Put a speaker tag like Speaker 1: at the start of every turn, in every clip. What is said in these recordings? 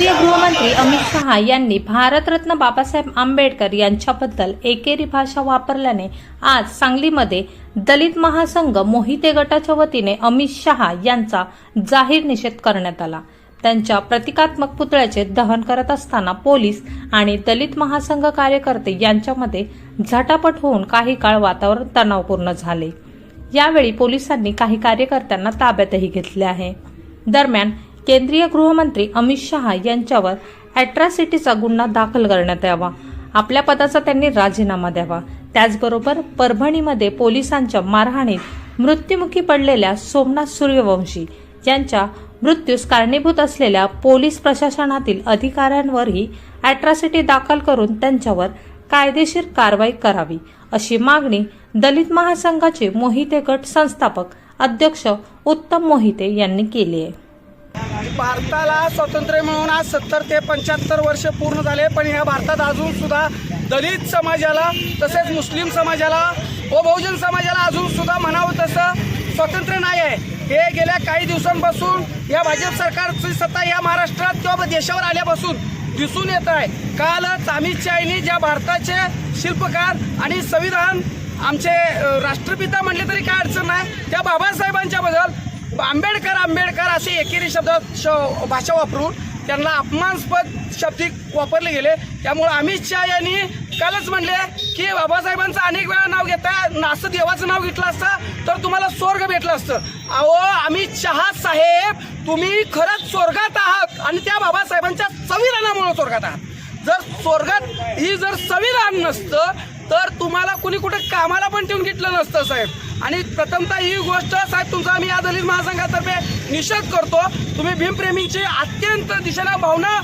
Speaker 1: मुख्य गृहमंत्री अमित शहा यांनी भारतरत्न बाबासाहेब आंबेडकर यांच्याबद्दल एकेरी भाषा वापरल्याने आज सांगलीमध्ये दलित महासंघ मोहिते गटाच्या वतीने अमित शहा यांचा जाहीर निषेध करण्यात आला. त्यांच्या प्रतिकात्मक पुतळ्याचे दहन करत असताना पोलीस आणि दलित महासंघ कार्यकर्ते यांच्यामध्ये झटापट होऊन काही काळ वातावरण तणावपूर्ण झाले. यावेळी पोलिसांनी काही कार्यकर्त्यांना ताब्यातही घेतले आहे. दरम्यान केंद्रीय गृहमंत्री अमित शहा यांच्यावर अॅट्रॉसिटीचा गुन्हा दाखल करण्यात यावा. आपल्या पदाचा त्यांनी राजीनामा द्यावा. त्याचबरोबर परभणीमध्ये पोलिसांच्या मारहाणीत मृत्युमुखी पडलेल्या सोमनाथ सूर्यवंशी यांच्या मृत्यूस कारणीभूत असलेल्या पोलीस प्रशासनातील अधिकाऱ्यांवरही अॅट्रॉसिटी दाखल करून त्यांच्यावर कायदेशीर कारवाई करावी अशी मागणी दलित महासंघाचे मोहिते गट संस्थापक अध्यक्ष उत्तम मोहिते यांनी केली आहे.
Speaker 2: भारताला स्वातंत्र्य मिळून आज सत्तर ते पंच्याहत्तर वर्ष पूर्ण झाले पण ह्या भारतात अजून सुद्धा दलित समाजाला तसेच मुस्लिम समाजाला व बहुजन समाजाला अजून सुद्धा म्हणावं तसं स्वातंत्र्य नाही आहे. हे गेल्या काही दिवसांपासून या भाजप सरकारची सत्ता या महाराष्ट्रात किंवा देशावर आल्यापासून दिसून येत आहे. कालच अमित शहानी ज्या भारताचे शिल्पकार आणि संविधान आमचे राष्ट्रपिता म्हटले तरी काय अडचण नाही त्या बाबासाहेबांच्याबद्दल आंबेडकर आंबेडकर असे एकेरी शब्द श- भाषा वापरून त्यांना अपमानस्पद शब्द वापरले गेले. त्यामुळे अमित शहा यांनी कालच म्हणले की बाबासाहेबांचं अनेक वेळा नाव घेता असं देवाचं नाव घेतलं असतं तर तुम्हाला स्वर्ग भेटलं असतं. अहो अमित शहा साहेब तुम्ही खरंच स्वर्गात आहात आणि त्या बाबासाहेबांच्या संविधानामुळे स्वर्गात आहात. जर स्वर्गात ही जर संविधान नसतं तर तुम्हाला कुणी कुठे कामाला पण ठेवून घेतलं नसतं साहेब. आणि प्रथमतः ही गोष्ट साहेब तुमचा आम्ही या दलित महासंघातर्फे निषेध करतो. तुम्ही भीमप्रेमींची अत्यंत दिशेला भावना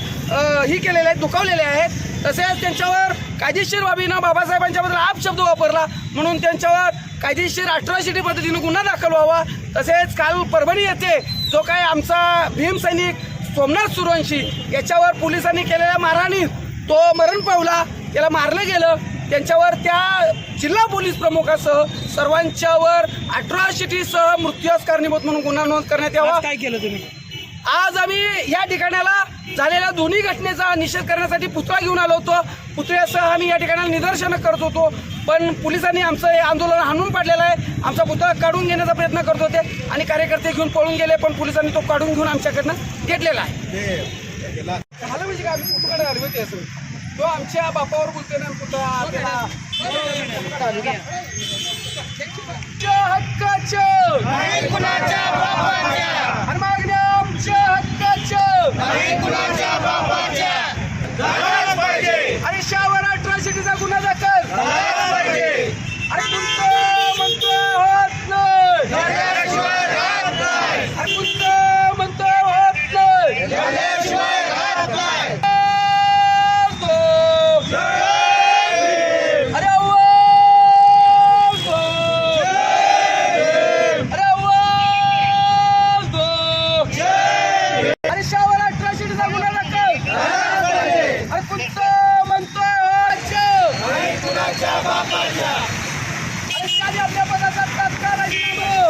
Speaker 2: ही केलेल्या आहेत दुखावलेल्या आहेत. तसेच त्यांच्यावर कायदेशीर बाबीनं बाबासाहेबांच्याबद्दल आप शब्द वापरला. म्हणून त्यांच्यावर कायदेशीर अठराशिटी पद्धतीनं गुन्हा दाखल व्हावा. तसेच काल परभणी येथे जो काय आमचा भीम सैनिक सोमनाथ सुरवंशी याच्यावर पोलिसांनी केलेल्या मारहाणीत तो मरण पावला. त्याला मारलं गेलं. त्यांच्यावर त्या जिल्हा पोलीस प्रमुखासह सर्वांच्यावर अठराशिटीसह मृत्यूस कारणीभूत म्हणून गुन्हा नोंद करण्यात यावा.
Speaker 3: काय केलं तुम्ही?
Speaker 2: आज आम्ही या ठिकाणाला झालेल्या दोन्ही घटनेचा निषेध करण्यासाठी पुतळा घेऊन आलो होतो. पुतळ्यासह आम्ही या ठिकाणाला निदर्शनं करत होतो. पण पोलिसांनी आमचं हे आंदोलन हाणून पाडलेलं आहे. आमचा पुतळा काढून घेण्याचा प्रयत्न करत होते आणि कार्यकर्ते घेऊन पळून गेले पण पोलिसांनी तो काढून घेऊन आमच्याकडनं घेतलेला आहे. झालं म्हणजे काय आम्ही काढायला असं तो आमच्या बापावर बोलतोय ना पुतळा त्याला. कुठं काढायला का? आमच्या हक्काचं.